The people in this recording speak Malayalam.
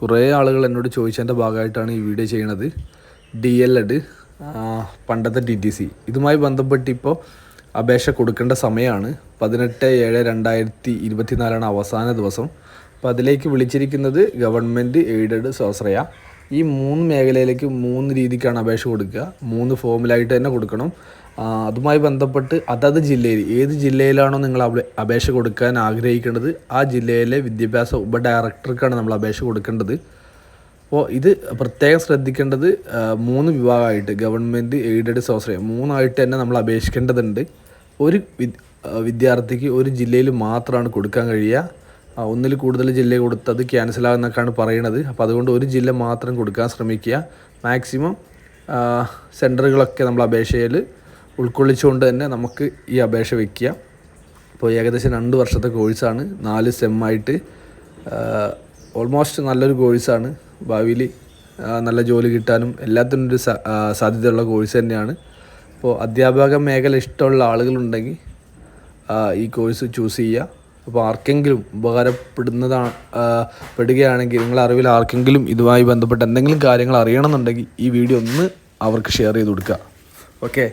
കുറേ ആളുകൾ എന്നോട് ചോദിച്ചതിന്റെ ഭാഗമായിട്ടാണ് ഈ വീഡിയോ ചെയ്യണത്. ഡി എൽ എഡ് പണ്ടത്തെ ഡി ടി സി ഇതുമായി ബന്ധപ്പെട്ട് ഇപ്പോൾ അപേക്ഷ കൊടുക്കേണ്ട സമയമാണ്. പതിനെട്ട് ഏഴ് രണ്ടായിരത്തി ഇരുപത്തിനാലാണ് അവസാന ദിവസം. അപ്പോൾ അതിലേക്ക് വിളിച്ചിരിക്കുന്നത് ഗവൺമെന്റ് എയ്ഡഡ് സ്വാശ്രയ. ഈ മൂന്ന് മേഖലയിലേക്ക് മൂന്ന് രീതിക്കാണ് അപേക്ഷ കൊടുക്കുക. മൂന്ന് ഫോമിലായിട്ട് തന്നെ കൊടുക്കണം. അതുമായി ബന്ധപ്പെട്ട് അതത് ജില്ലയിൽ ഏത് ജില്ലയിലാണോ നിങ്ങൾ അപേ- അപേക്ഷ കൊടുക്കാൻ ആഗ്രഹിക്കേണ്ടത് ആ ജില്ലയിലെ വിദ്യാഭ്യാസ ഉപ ഡയറക്ടർക്കാണ് നമ്മൾ അപേക്ഷ കൊടുക്കേണ്ടത്. അപ്പോൾ ഇത് പ്രത്യേകം ശ്രദ്ധിക്കേണ്ടത് മൂന്ന് വിഭാഗമായിട്ട് ഗവൺമെന്റ് എയ്ഡഡ് സ്വാശ്രയം മൂന്നായിട്ട് തന്നെ നമ്മൾ അപേക്ഷിക്കേണ്ടതുണ്ട്. ഒരു വിദ്യാർത്ഥിക്ക് ഒരു ജില്ലയിൽ മാത്രമാണ് കൊടുക്കാൻ കഴിയുക. ഒന്നിൽ കൂടുതൽ ജില്ല കൊടുത്തത് ക്യാൻസൽ ആകുന്നൊക്കെയാണ് പറയണത്. അപ്പോൾ അതുകൊണ്ട് ഒരു ജില്ല മാത്രം കൊടുക്കാൻ ശ്രമിക്കുക. മാക്സിമം സെന്ററുകളൊക്കെ നമ്മൾ അപേക്ഷയിൽ ഉൾക്കൊള്ളിച്ചുകൊണ്ട് തന്നെ നമുക്ക് ഈ അപേക്ഷ വയ്ക്കുക ഇപ്പോൾ ഏകദേശം രണ്ട് വർഷത്തെ കോഴ്സാണ് നാല് സെമ്മായിട്ട് ഓൾമോസ്റ്റ് നല്ലൊരു കോഴ്സാണ് ഭാവിയിൽ നല്ല ജോലി കിട്ടാനും എല്ലാത്തിനും ഒരു സാധ്യതയുള്ള കോഴ്സ് തന്നെയാണ്. അപ്പോൾ അധ്യാപക മേഖല ഇഷ്ടമുള്ള ആളുകളുണ്ടെങ്കിൽ ഈ കോഴ്സ് ചൂസ് ചെയ്യുക. അപ്പോൾ ആർക്കെങ്കിലും ഉപകാരപ്പെടുന്നതാണ് പെടുകയാണെങ്കിൽ നിങ്ങളുടെ അറിവിൽ ആർക്കെങ്കിലും ഇതുമായി ബന്ധപ്പെട്ട് എന്തെങ്കിലും കാര്യങ്ങൾ അറിയണമെന്നുണ്ടെങ്കിൽ ഈ വീഡിയോ ഒന്ന് അവർക്ക് ഷെയർ ചെയ്ത് കൊടുക്കുക. ഓക്കെ.